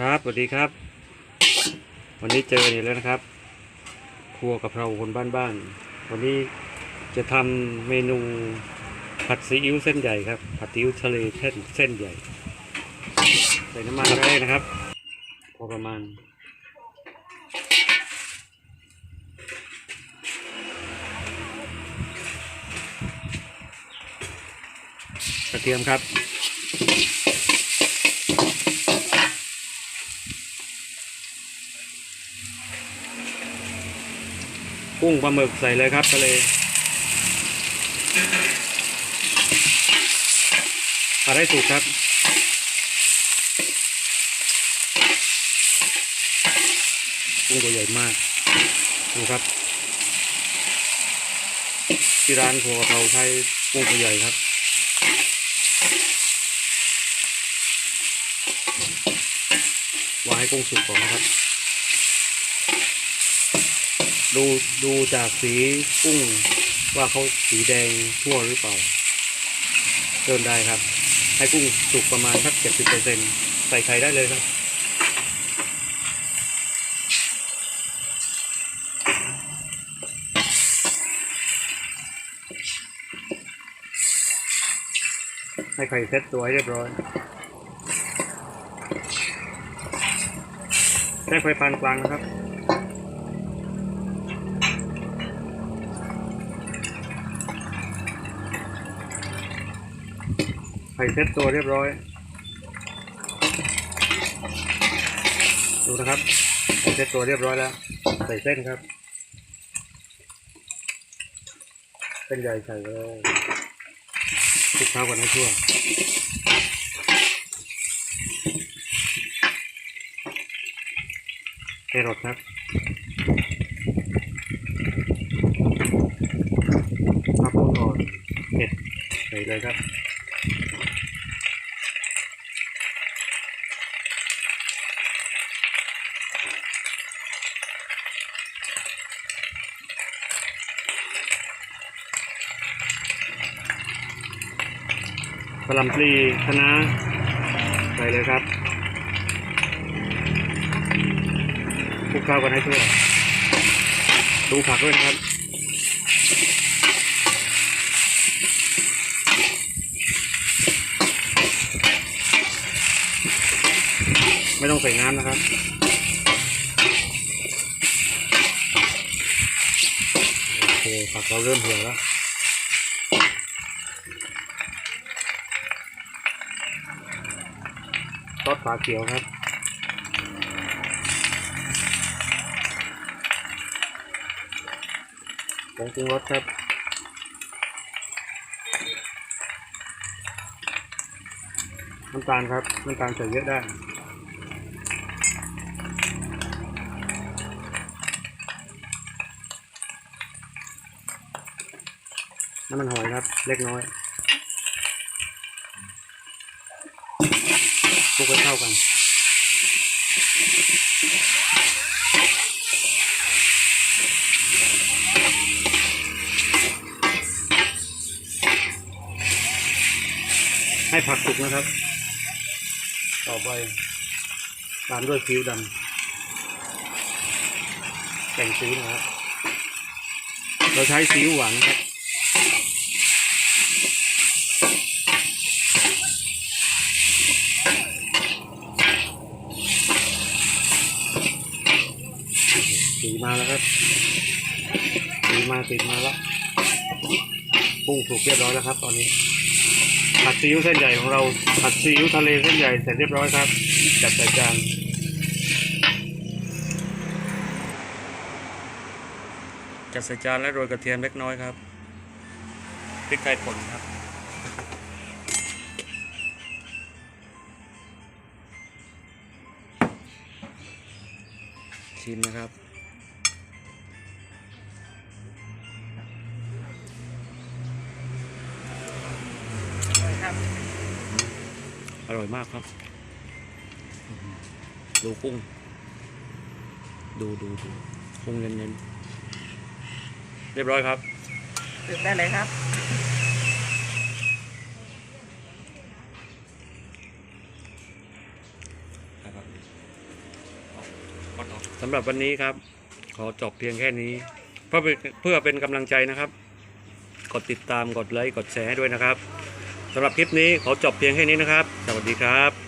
ครับสวัสดีครับ วันนี้เจออีกแล้วนะครับ ครัวกะเพราคนบ้านๆวันนี้จะทำเมนูผัดซีอิ๊วเส้นใหญ่ครับ ผัดซีอิ๊วทะเลเส้นเส้นใหญ่ ใส่น้ำมันแรกนะครับ พอประมาณกระเทียมครับ กุ้งปลาหมึกใส่เลยครับทะเลผัดให้สุกครับกุ้งตัวใหญ่มาก ดูครับ ที่ร้านครัวกะเพราใช้กุ้งตัวใหญ่ครับวางให้กุ้งสุกก่อนนะครับ ดูดูจากสีกุ้งว่าเขาสีแดงทั่วหรือเปล่าเติมได้ครับ ให้กุ้งสุกประมาณสักเจ็ดสิบเปอร์เซ็นใส่ไข่ได้เลยครับ ให้ไข่เซ็ตตัวให้เรียบร้อยใช้ไฟปานกลางนะครับ ไข่เซ็ตตัวเรียบร้อย ดูนะครับไข่เซ็ตตัวเรียบร้อยแล้ว ใส่เส้นครับ เส้นใหญ่ใส่เลยคลุกเคล้ากันให้ทั่วแครอทครับข้าวโพดอ่อนเห็ดใส่เลยครับ กระลำปลีคะน้าใส่เลยครับคลุกเคล้าวกันให้ทั่วดูผักด้วยนะครับไม่ต้องใส่น้ำนะครับ โอเคผักเราเริ่มเหี่ยวแล้ว ซอสฝาเขียวครับผงปรุงรสครับน้ำตาลครับน้ำตาลใส่เยอะได้น้ำมันหอยครับ เล็กน้อย ลุกให้เข้ากันให้ผักสุกนะครับ ต่อไปตามด้วยซีอิ๊วดำแต่งซีอิ๊วนะครับ เราใช้ซีอิ๊วหวานนะครับ มาแล้วครับสีมาสีมาแล้วกุ้งสุกเรียบร้อยแล้วครับ ตอนนี้ ผัดซีอิ๊วเส้นใหญ่ของเรา ผัดซีอิ๊วทะเลเส้นใหญ่เสร็จเรียบร้อยครับ จัดใส่จานจัดใส่จานและโรยกระเทียมเล็กน้อยครับพริกไทยป่นครับชิมนะครับ อร่อยมากครับ ดูกุ้ง ดูดูดูกุ้งเน้นเน้เรียบร้อยครับถึงได้เลยครับสำหรับวันนี้ครับ ขอจบเพียงแค่นี้ เพื่อเพื่อเป็นกำลังใจนะครับ กดติดตามกดไลค์กดแชร์ให้ด้วยนะครับ สำหรับคลิปนี้ขอจบเพียงแค่นี้นะครับ สวัสดีครับ